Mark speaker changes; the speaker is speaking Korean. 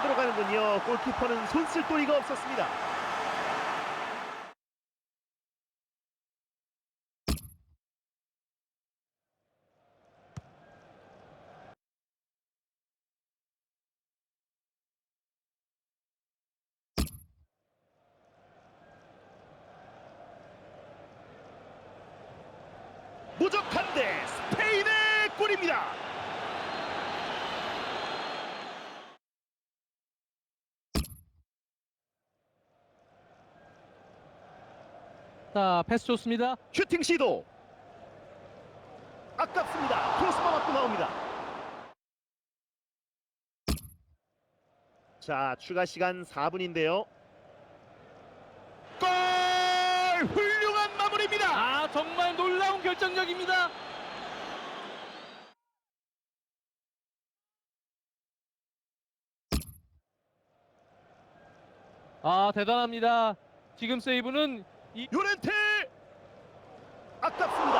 Speaker 1: 들어가는군요. 골키퍼는 손쓸 도리가 없었습니다. 무적한데 스페인의 골입니다.
Speaker 2: 자, 패스 좋습니다.
Speaker 1: 슈팅 시도 아깝습니다. 크로스바 맞고 나옵니다. 자 추가 시간 4분인데요. 골! 훌륭한 마무리입니다.
Speaker 2: 아, 정말 놀라운 결정력입니다. 아, 대단합니다. 지금 세이브는 이
Speaker 1: 요렌테 아깝습니다.